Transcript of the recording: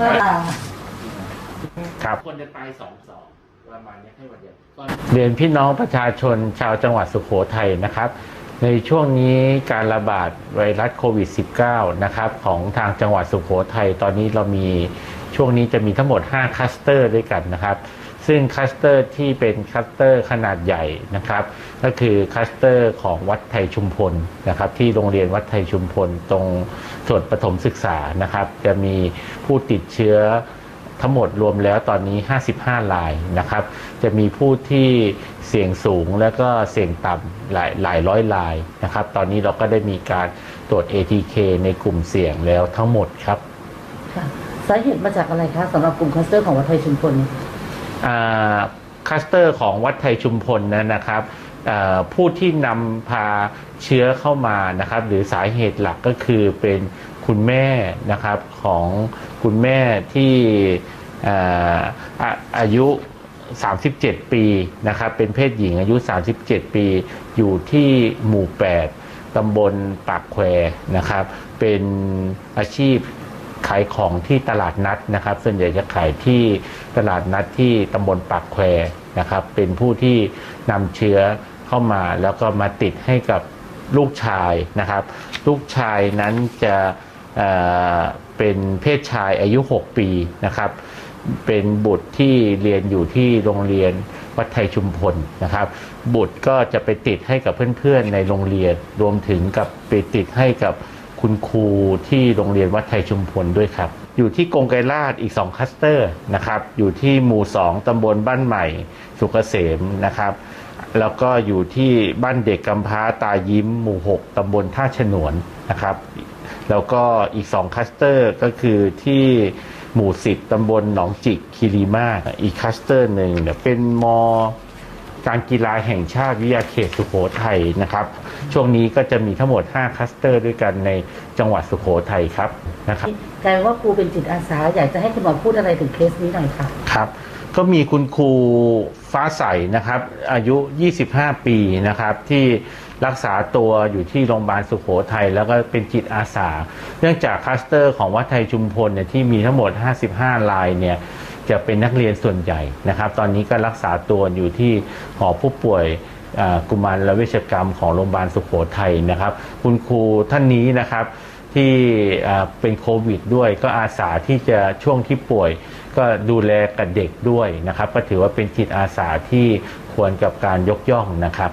ว่าครับคนจะตายสองสองประมาณนี้ให้วันเดียวตอนเรียนพี่น้องประชาชนชาวจังหวัดสุโขทัยนะครับ ในช่วงนี้การระบาดไวรัสโควิด -19 นะครับของทางจังหวัดสุโขทัยตอนนี้เรามีช่วงนี้จะมีทั้งหมด 5 คลัสเตอร์ด้วยกันนะครับ ซึ่งคัสเตอร์ที่เป็นคัสเตอร์ขนาดใหญ่นะครับ ก็คือคัสเตอร์ของวัดไทยชุมพลนะครับ ที่โรงเรียนวัดไทยชุมพลตรงส่วนประถมศึกษานะครับ จะมีผู้ติดเชื้อทั้งหมดรวมแล้วตอนนี้ 55รายนะครับ จะมีผู้ที่เสี่ยงสูงและก็เสี่ยงต่ำหลายหลายร้อยรายนะครับ ตอนนี้เราก็ได้มีการตรวจ ATK ในกลุ่มเสี่ยงแล้วทั้งหมดครับ สาเหตุมาจากอะไรคะสำหรับกลุ่มคลัสเตอร์ของวัดไทยชุมพล คลัสเตอร์ของวัดไทยชุมพลนั้นนะครับผู้ที่นำพาเชื้อเข้ามานะครับหรือสาเหตุหลักก็คือเป็นคุณแม่นะครับของคุณแม่ที่อ่าอะอายุ 37 ปีนะครับเป็นเพศหญิงอายุ 37 ปีอยู่ที่หมู่ 8ตำบลปากแควนะครับ เป็นอาชีพ ขายของที่ตลาดนัดนะครับ ส่วนใหญ่จะขายที่ตลาดนัดที่ตำบลปากแควนะครับ เป็นผู้ที่นำเชื้อเข้ามาแล้วก็มาติดให้กับลูกชายนะครับ ลูกชายนั้นจะเเป็นเพศชายอายุ 6 ปีนะครับ เป็นบุตรที่เรียนอยู่ที่โรงเรียนวัดไทยชุมพลนะครับ บุตรก็จะไปติดให้กับเพื่อนๆในโรงเรียน รวมถึงกับไปติดให้กับ คุณครูที่โรงเรียนวัดไทยชุมพลด้วยครับ อยู่ที่กรงไกรลาดอีก 2คัสเตอร์นะครับอยู่ที่หมู่ 2ตำบลบ้านใหม่ สุกเกษมนะครับแล้วก็อยู่ที่บ้านเด็กกำพร้าตายิ้มหมู่ 6 ตำบลท่าฉนวนนะครับ แล้วก็อีก 2คัสเตอร์ก็คือที่หมู่ 10 ตำบลหนองจิกคีรีมาอีกคัสเตอร์หนึ่งเนี่ยเป็นม การกีฬาแห่งชาติวิทยาเขตสุโขทัยนะครับ ช่วงนี้ก็จะมีทั้งหมด 5คลัสเตอร์ด้วยกันในจังหวัดสุโขทัยครับนะครับกลายว่าครูเป็นจิตอาสา อยากจะให้คุณหมอพูดอะไรถึงเคสนี้หน่อยค่ะครับ ก็มีคุณครูฟ้าใสนะครับ อายุ 25 ปีนะครับ ที่รักษาตัวอยู่ที่โรงพยาบาลสุขโขทัยแล้วก็เป็นจิตอาสา เนื่องจากคลัสเตอร์ของวัดไทยชุมพลเนี่ยที่มีทั้งหมด 55รายเนี่ย จะเป็นนักเรียนส่วนใหญ่นะครับ ตอนนี้ก็รักษาตัวอยู่ที่หอผู้ป่วยกุมารและเวชกรรมของโรงพยาบาลสุขโขทัยนะครับ คุณครูท่านนี้นะครับที่เป็นโควิดด้วยก็อาสาที่จะช่วงที่ป่วย ก็ดูแลกับเด็กด้วยนะครับ ก็ถือว่าเป็นจิตอาสาที่ควรกับการยกย่องนะครับ